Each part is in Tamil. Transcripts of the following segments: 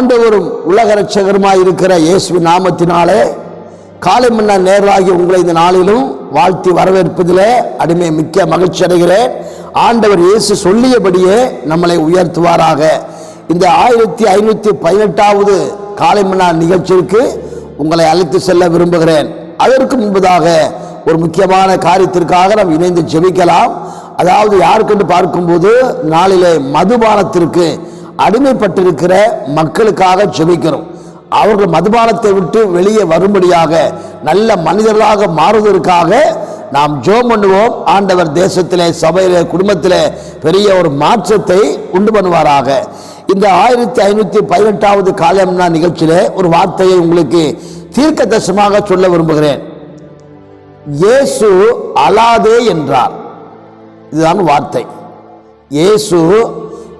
ஆண்டவரும் உலக ரட்சகருமாய் இருக்கிற இயேசு நாமத்தினாலே காலை முன்ன நேராகி உங்களை இந்த நாளிலும் வாழ்த்தி வரவேற்பதிலே அடிமை மிக்க மகிழ்ச்சி அடைகிறேன். ஆண்டவர் இயேசு சொல்லியபடியே நம்மளை உயர்த்துவாராக. இந்த ஆயிரத்தி ஐநூற்றி பதினெட்டாவது காலை மன்னா நிகழ்ச்சிக்கு உங்களை அழைத்து செல்ல விரும்புகிறேன். அதற்கு முன்பதாக ஒரு முக்கியமான காரியத்திற்காக நாம் இணைந்து ஜெபிக்கலாம். அதாவது யாருக்கென்று பார்க்கும்போது நாளிலே மதுபானத்திற்கு அடிமைப்பட்டிருக்கிற மக்களுக்காக ஜெபிக்கிறோம். அவர்கள் மதுபானத்தை விட்டு வெளியே வரும்படியாக நல்ல மனிதர்களாக மாறுவதற்காக நாம் ஜோம் பண்ணுவோம். ஆண்டவர் தேசத்திலே சபையிலே குடும்பத்திலே பெரிய ஒரு மாற்றத்தை உண்டு பண்ணுவாராக. இந்த ஆயிரத்தி ஐநூற்றி பதினெட்டாவது காலம்னா நிகழ்ச்சியிலே ஒரு வார்த்தையை உங்களுக்கு தீர்க்க தசமாக சொல்ல விரும்புகிறேன். இயேசு அலாதே என்றார். இதுதான் வார்த்தை. இயேசு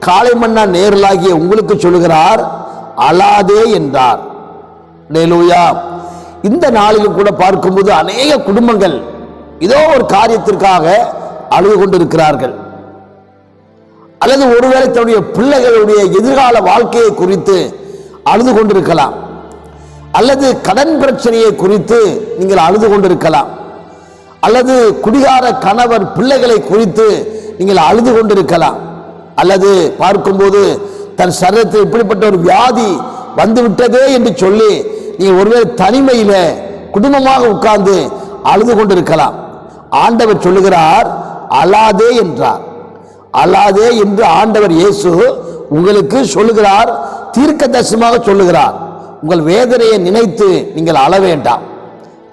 காலை மன்னா நேரலாகிய உங்களுக்கு சொல்லுகிறார் அலாதே என்றார். நேலூயா இந்த நாளிலும் கூட பார்க்கும்போது அநேக குடும்பங்கள் ஏதோ ஒரு காரியத்திற்காக அழுது கொண்டிருக்கிறார்கள். அல்லது ஒருவேளை தன்னுடைய பிள்ளைகளுடைய எதிர்கால வாழ்க்கையை குறித்து அழுது கொண்டிருக்கலாம். அல்லது கடன் பிரச்சனையை குறித்து நீங்கள் அழுது கொண்டிருக்கலாம். அல்லது குடிகார கணவர் பிள்ளைகளை குறித்து நீங்கள் அழுது கொண்டிருக்கலாம். அல்லது பார்க்கும்போது தன் சரீரத்தில் இப்படிப்பட்ட ஒரு வியாதி வந்துவிட்டதே என்று சொல்லி நீ ஒருவேளை தனிமையில குடும்பமாக உட்கார்ந்து அழுது கொண்டிருக்கலாம். ஆண்டவர் சொல்லுகிறார் அழாதே என்றார். அழாதே என்று ஆண்டவர் இயேசு உங்களுக்கு சொல்லுகிறார் தீர்க்க தரிசனமாக சொல்லுகிறார். உங்கள் வேதனையை நினைத்து நீங்கள் அழ வேண்டாம்.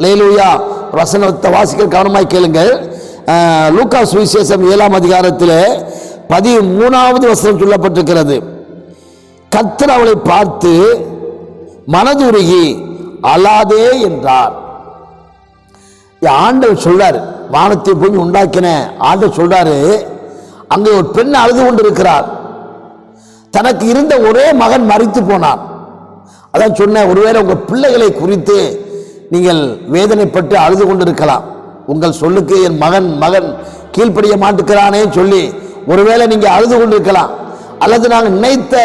லேலூயா வசனத்தை வாசிக்க கவனமாய் கேளுங்கள். லூக்கா சுவிசேஷம் ஏழாம் அதிகாரத்தில் பதிமூணாவது வசனம் சொல்லப்பட்டிருக்கிறது. கத்தர் அவளை பார்த்து மனதுருகி அழாதே என்றார். ஆண்டவர் சொல்றாரு வானத்தை பூமி உண்டாக்கின ஆண்டவர் சொல்றாரு அங்கே ஒரு பெண் அழுது கொண்டிருக்கிறார். தனக்கு இருந்த ஒரே மகன் மறித்து போனான். அதான் சொன்னேன் ஒருவேளை உங்கள் பிள்ளைகளை குறித்து நீங்கள் வேதனைப்பட்டு அழுது கொண்டிருக்கலாம். உங்கள் சொல்லுக்கு என் மகன் மகன் கீழ்ப்படிய மாட்டுக்கிறானே சொல்லி ஒருவேளை நீங்கள் அழுது கொண்டிருக்கலாம். அல்லது நாங்கள் நினைத்த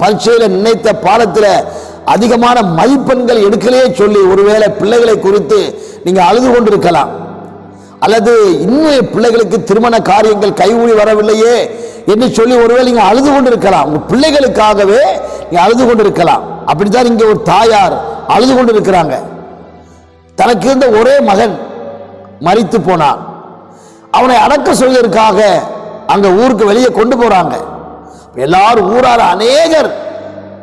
பரீட்சையில் நினைத்த பாடத்தில் அதிகமான மதிப்பெண்கள் எடுக்கலையே சொல்லி ஒருவேளை பிள்ளைகளை குறித்து நீங்கள் அழுது கொண்டிருக்கலாம். அல்லது இன்னும் பிள்ளைகளுக்கு திருமண காரியங்கள் கைகூடி வரவில்லையே என்று சொல்லி ஒருவேளை நீங்கள் அழுது கொண்டிருக்கலாம். உங்கள் பிள்ளைகளுக்காகவே நீங்கள் அழுது கொண்டிருக்கலாம். அப்படித்தான் இங்கே ஒரு தாயார் அழுது கொண்டிருக்கிறாங்க. தனக்கு இருந்த ஒரே மகன் மறித்து போனான். அவனை அடக்க சொல்வதற்காக அங்க ஊருக்கு வெளியே கொண்டு போறாங்க. எல்லாரும் ஊரார் அநேகர்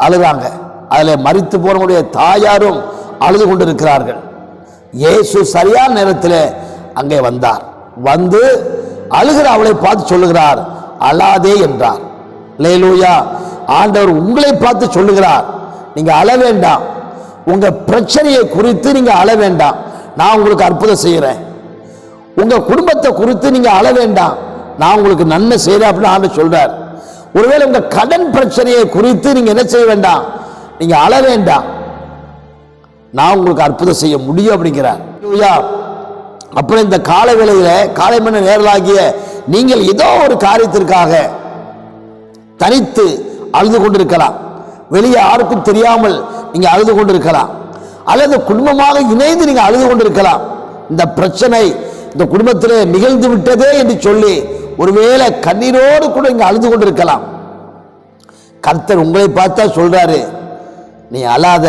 அழுகிறாங்க அதில் மறித்து போனவனுடைய தாயாரும் அழுது கொண்டிருக்கிறார்கள். இயேசு சரியான நேரத்தில் அங்கே வந்தார். வந்து அழுகிற அவளை பார்த்து சொல்லுகிறார் அழாதே என்றார். லேலூயா ஆண்டவர் உங்களை பார்த்து சொல்லுகிறார் நீங்க அழ வேண்டாம். உங்க பிரச்சனையை குறித்து நீங்க அழ வேண்டாம். நான் உங்களுக்கு அற்புதம் செய்கிறேன் உங்க குடும்பத்தை குறித்து நீங்க அழ வேண்டாம். நான் உங்களுக்கு நன்மை செய்கிறேன் அப்படின்னு ஆண்டு சொல்றார். ஒருவேளை உங்கள் கடன் பிரச்சனையை குறித்து நீங்கள் என்ன செய்ய வேண்டாம்? நீங்கள் அழ வேண்டாம். நான் உங்களுக்கு அற்புதம் செய்ய முடியும் அப்படிங்கிறார். அப்புறம் இந்த கால வேளையில் காலை மணி நேரலாகிய நீங்கள் ஏதோ ஒரு காரியத்திற்காக தனித்து அழுது கொண்டிருக்கலாம். வெளியே யாருக்கும் தெரியாமல் நீங்கள் அழுது கொண்டிருக்கலாம். அல்லது குடும்பமாக இணைந்து நீங்கள் அழுது கொண்டிருக்கலாம். இந்த பிரச்சனை இந்த குடும்பத்திலே நிகழ்ந்து விட்டதே என்று சொல்லி ஒருவேளை கண்ணீரோடு கூட இங்கே அழுது கொண்டிருக்கலாம். கர்த்தர் உங்களை பார்த்தா சொல்கிறாரு நீ அழாத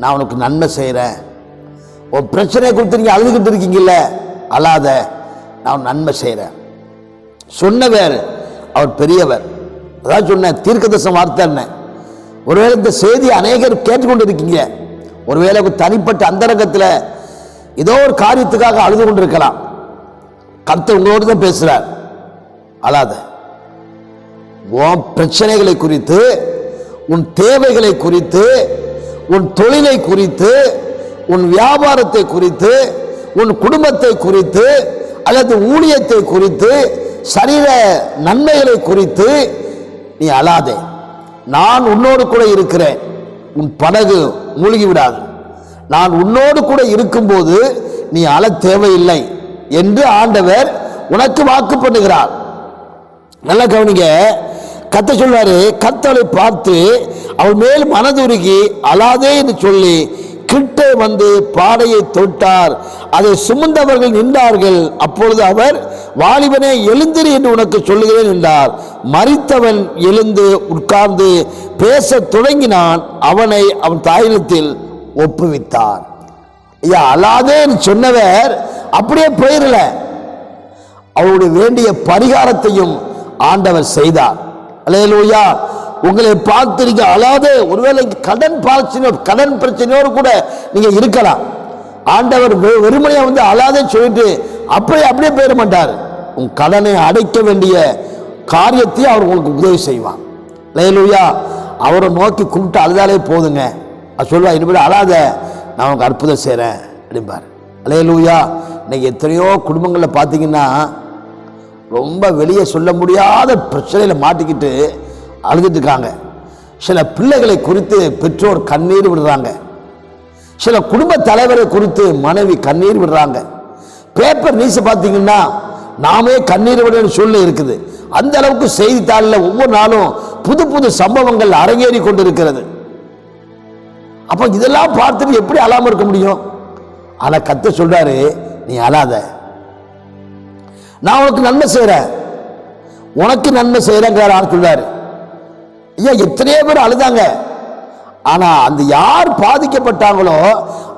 நான் உனக்கு நன்மை செய்கிறேன் உன் பிரச்சனையை கொடுத்து நீங்கள் அழுதுகிட்டு இருக்கீங்கல்ல அழாத நான் நன்மை செய்கிறேன் சொன்னவர் அவர் பெரியவர். அதான் சொன்னேன் தீர்க்கதசம் வார்த்தை என்ன? ஒருவேளை இந்த செய்தி அநேகர் கேட்டுக்கொண்டு இருக்கீங்க ஒருவேளை தனிப்பட்ட அந்தரங்கத்தில் ஏதோ ஒரு காரியத்துக்காக அழுது கொண்டு இருக்கலாம் கர்த்தர் உங்களோடு தான் பேசுகிறார் அழாத. உன் பிரச்சனைகளை குறித்து உன் தேவைகளை குறித்து உன் தொழிலை குறித்து உன் வியாபாரத்தை குறித்து உன் குடும்பத்தை குறித்து அல்லது ஊழியத்தை குறித்து சரீர நன்மைகளை குறித்து நீ அழாதே. நான் உன்னோடு கூட இருக்கிறேன். உன் படகு மூழ்கி விடாது நான் உன்னோடு கூட இருக்கும்போது நீ அழ தேவையில்லை என்று ஆண்டவர் உனக்கு வாக்கு பண்ணுகிறார். நல்லா கவனிங்க. கத்த சொல்வாரு கத்தவளை பார்த்து அவள் மேல் மனதுருகி அழாதே என்று சொல்லி கிட்டே வந்து பாடையை தொட்டார். அதை சுமந்தவர்கள் நின்றார்கள். அப்பொழுது அவர் வாலிபனே எழுந்திரு என்று உனக்கு சொல்லுகிறேன் என்றார். மறித்தவன் எழுந்து உட்கார்ந்து பேசத் தொடங்கினான். அவனை அவன் தாயினத்தில் ஒப்புவித்தார். ஐயா அழாதேன்னு சொன்னவர் அப்படியே போயிடல அவருடைய வேண்டிய பரிகாரத்தையும் ஆண்டவர் செய்தார். அலையலூயா உங்களை பார்த்து அதாவது ஒருவேளை கடன் பிரச்சனையோ கடன் பிரச்சனையோடு கூட நீங்கள் இருக்கலாம். ஆண்டவர் வெறுமனையை வந்து அழாதே சொல்லிட்டு அப்படியே அப்படியே போயிட மாட்டார். உன் கடனை அடைக்க வேண்டிய காரியத்தை அவர் உங்களுக்கு உதவி செய்வான் லேலூயா அவரை நோக்கி கும்பிட்டு அழுதாலே போதுங்க. அது சொல்லுவா இனிமேல் அழாத. நான் உனக்கு அற்புதம் செய்கிறேன் அப்படிம்பார். லேலூயா இன்னைக்கு எத்தனையோ குடும்பங்களில் பார்த்தீங்கன்னா ரொம்ப வெளியே சொல்ல முடியாத பிரச்சனையில் மாட்டிக்கிட்டு அழுதுட்டு இருக்காங்க. சில பிள்ளைகளை குறித்து பெற்றோர் கண்ணீர் விடுறாங்க. சில குடும்ப தலைவரை குறித்து மனைவி கண்ணீர் விடுறாங்க. பேப்பர் நியூஸ் பார்த்தீங்கன்னா நாமே கண்ணீர் விடன்னு சொல்லி இருக்குது. அந்த அளவுக்கு செய்தித்தாளில் ஒவ்வொரு நாளும் புது புது சம்பவங்கள் அரங்கேறி கொண்டிருக்கிறது. அப்போ இதெல்லாம் பார்த்துட்டு எப்படி அழாமல் இருக்க முடியும்? ஆனால் கத்த சொல்றாரு நீ அழாத. நான் உனக்கு நன்மை செய்கிறேன் உனக்கு நன்மை செய்கிறேங்கிறார் ஆள் சொல்றாரு. ஐயா எத்தனையோ பேர் அழுதாங்க. ஆனால் அந்த யார் பாதிக்கப்பட்டாங்களோ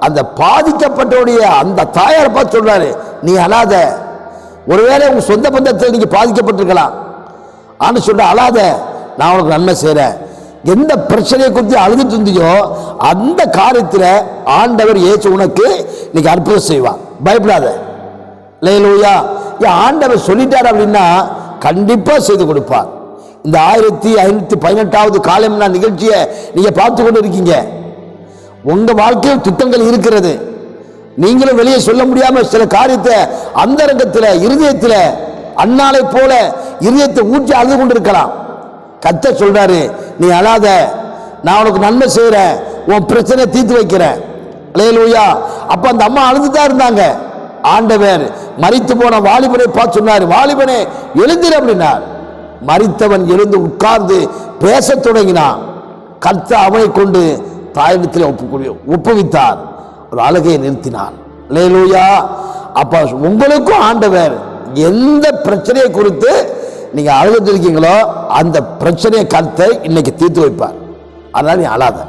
அந்த பாதிக்கப்பட்டவுடைய அந்த தாயார் பார்த்து சொல்கிறாரு நீ அழாத. ஒருவேளை உங்கள் சொந்த பந்தத்தில் நீங்கள் பாதிக்கப்பட்டிருக்கலாம். ஆண்டு சொல்கிற அழாத. நான் உனக்கு நன்மை செய்கிறேன் எந்த பிரச்சனையை குறித்து அழுதுட்டு இருந்தியோ அந்த காரியத்தில் ஆண்டவர் ஏச்சு உனக்கு இன்னைக்கு அற்புதம் செய்வான் பயப்படாத. லேலூயா. ஆண்டவர் சொல்லிட்டார் அப்படின்னா கண்டிப்பாக செய்து கொடுப்பார். இந்த ஆயிரத்தி ஐநூற்றி பதினெட்டாவது காலம் நிகழ்ச்சியை நீங்கள் பார்த்து கொண்டு இருக்கீங்க உங்கள் வாழ்க்கையில் திட்டங்கள் இருக்கிறது. நீங்களும் வெளியே சொல்ல முடியாமல் சில காரியத்தை அந்தரங்கத்தில் இருதயத்தில் அண்ணாலை போல இருதயத்தை ஊற்றி அழுது கொண்டு இருக்கலாம் கத்த சொல்றாரு நீ அழாத நான் உனக்கு நன்மை செய்கிறேன் உன் பிரச்சனை தீர்த்து வைக்கிறேன். லேலூயா அப்ப அந்த அம்மா அழுதுதான் இருந்தாங்க. ஆண்டவர் மறித்து போன வாலிபனை பார்த்து சொன்னார் வாலிபனே எழுந்திரு அப்படின்னார். மறித்தவன் எழுந்து உட்கார்ந்து பேசத் தொடங்கினான். கர்த்த அவனை கொண்டு தாயிடத்தில் ஒப்பு ஒப்புவித்தார். ஒரு அழகையை நிறுத்தினான். லேலூயா அப்ப உங்களுக்கும் ஆண்டவர் எந்த பிரச்சனையை குறித்து நீங்க அழுதுட்டு இருக்கீங்களோ அந்த பிரச்சனையை கருத்தை இன்னைக்கு தீர்த்து வைப்பார். அதனால நீ அழாத.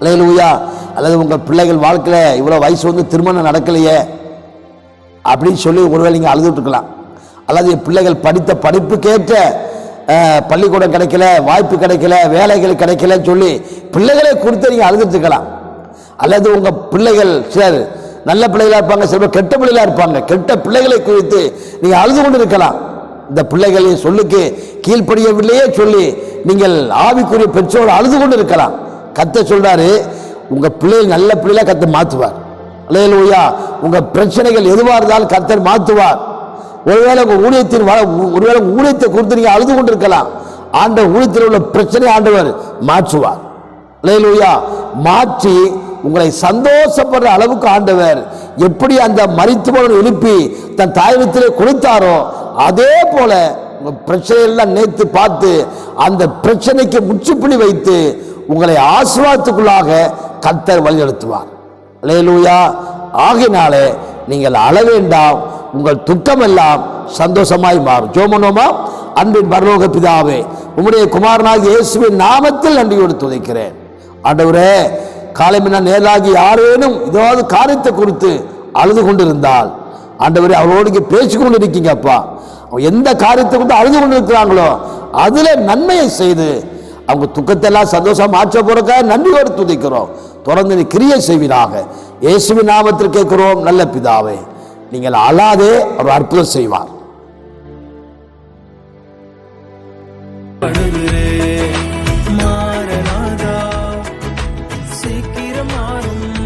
லேலூயா அல்லது உங்கள் பிள்ளைகள் வாழ்க்கையில் இவ்வளோ வயசு வந்து திருமணம் நடக்கலையே அப்படின்னு சொல்லி ஒருவேளை நீங்கள் அழுதுட்டுருக்கலாம் அல்லது என் பிள்ளைகள் படித்த படிப்புக்கேற்ற பள்ளிக்கூடம் கிடைக்கல வாய்ப்பு கிடைக்கல வேலைகள் கிடைக்கலன்னு சொல்லி பிள்ளைகளை குறித்து நீங்கள் அழுதுட்டுருக்கலாம் அல்லது உங்கள் பிள்ளைகள் சிலர் நல்ல பிள்ளைகளாக இருப்பாங்க சில கெட்ட பிள்ளைகளாக இருப்பாங்க. கெட்ட பிள்ளைகளை குறித்து நீங்கள் அழுது கொண்டு இருக்கலாம். இந்த பிள்ளைகளின் சொல்லுக்கு கீழ்ப்படியவில்லையே சொல்லி நீங்கள் ஆவிக்குரிய பெற்றோர் அழுது கொண்டு இருக்கலாம். கத்த சொல்றாரு உங்க பிள்ளைகள் நல்ல பிள்ளைகளா கத்த மாத்துவார். அலையலூயா உங்க பிரச்சனைகள் எதுவா இருந்தாலும் கத்தர் மாத்துவார். ஒருவேளை உங்க ஊழியத்தின் வள- ஒருவேளை ஊழியத்தை குறித்து நீங்க அழுது கொண்டு இருக்கலாம் ஆண்ட ஊழியத்தில் உள்ள பிரச்சனை ஆண்டவர் மாற்றுவார். அலையலூயா மாற்றி உங்களை சந்தோஷப்படுற அளவுக்கு ஆண்டவர் எப்படி அந்த மரித்துவன் எழுப்பி தன் தாயகத்திலே கொடுத்தாரோ அதே போல உங்க பிரச்சனையெல்லாம் நேத்து பார்த்து அந்த பிரச்சனைக்கு முற்றுப்புள்ளி வைத்து உங்களை ஆசீர்வாதத்துக்குள்ளாக கத்தர் வழிநடத்துவார். லேலூயா ஆகினாலே நீங்கள் அழ வேண்டாம். உங்கள் துக்கம் எல்லாம் சந்தோஷமாய் மாறும். ஜோமனோமா அன்பின் பரலோக பிதாவே உம்முடைய குமாரனாக இயேசுவின் நாமத்தில் நன்றியோடு துதைக்கிறேன். ஆண்டவரே காலை நேராகி யாரேனும் ஏதாவது காரியத்தை குறித்து அழுது கொண்டிருந்தால் ஆண்டவரே அவரோடு இங்கே பேசி கொண்டு இருக்கீங்க அப்பா எந்த காரியத்தை கொண்டு அழுது கொண்டு இருக்கிறாங்களோ அதில் நன்மையை செய்து அவங்க துக்கத்தை எல்லாம் சந்தோஷம் மாற்ற போறக்க நன்றியோடு துதிக்கிறோம். தொடர்ந்து நீ கிரியை செய்வீராக. இயேசுவின் நாமத்தில் கேட்கிறோம் நல்ல பிதாவே நீங்கள் அழாதே அவர் அற்புதம் செய்வார். சீக்கிரம் மாறும்.